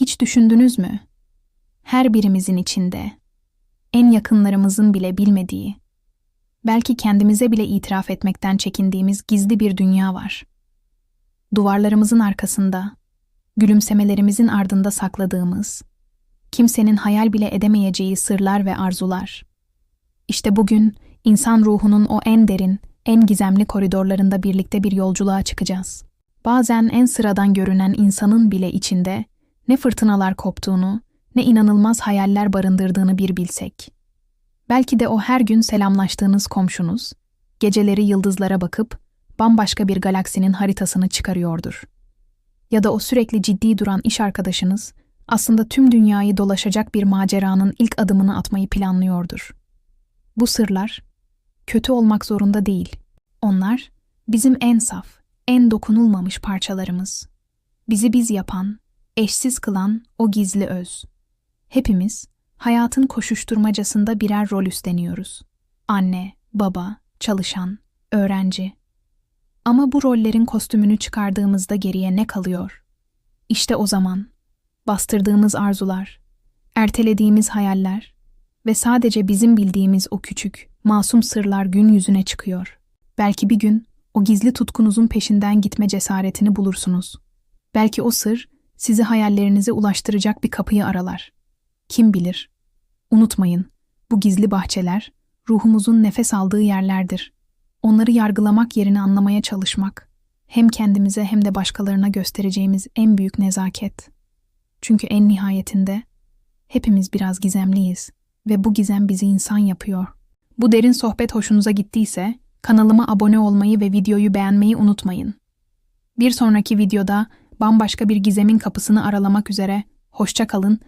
Hiç düşündünüz mü? Her birimizin içinde, en yakınlarımızın bile bilmediği, belki kendimize bile itiraf etmekten çekindiğimiz gizli bir dünya var. Duvarlarımızın arkasında, gülümsemelerimizin ardında sakladığımız, kimsenin hayal bile edemeyeceği sırlar ve arzular. İşte bugün insan ruhunun o en derin, en gizemli koridorlarında birlikte bir yolculuğa çıkacağız. Bazen en sıradan görünen insanın bile içinde ne fırtınalar koptuğunu, ne inanılmaz hayaller barındırdığını bir bilsek. Belki de o her gün selamlaştığınız komşunuz, geceleri yıldızlara bakıp bambaşka bir galaksinin haritasını çıkarıyordur. Ya da o sürekli ciddi duran iş arkadaşınız aslında tüm dünyayı dolaşacak bir maceranın ilk adımını atmayı planlıyordur. Bu sırlar kötü olmak zorunda değil. Onlar bizim en saf, en dokunulmamış parçalarımız. Bizi biz yapan, eşsiz kılan o gizli öz. Hepimiz hayatın koşuşturmacasında birer rol üstleniyoruz. Anne, baba, çalışan, öğrenci. Ama bu rollerin kostümünü çıkardığımızda geriye ne kalıyor? İşte o zaman bastırdığımız arzular, ertelediğimiz hayaller ve sadece bizim bildiğimiz o küçük, masum sırlar gün yüzüne çıkıyor. Belki bir gün o gizli tutkunuzun peşinden gitme cesaretini bulursunuz. Belki o sır sizi hayallerinize ulaştıracak bir kapıyı aralar. Kim bilir? Unutmayın, bu gizli bahçeler ruhumuzun nefes aldığı yerlerdir. Onları yargılamak yerine anlamaya çalışmak hem kendimize hem de başkalarına göstereceğimiz en büyük nezaket. Çünkü en nihayetinde hepimiz biraz gizemliyiz ve bu gizem bizi insan yapıyor. Bu derin sohbet hoşunuza gittiyse kanalıma abone olmayı ve videoyu beğenmeyi unutmayın. Bir sonraki videoda bambaşka bir gizemin kapısını aralamak üzere. Hoşça kalın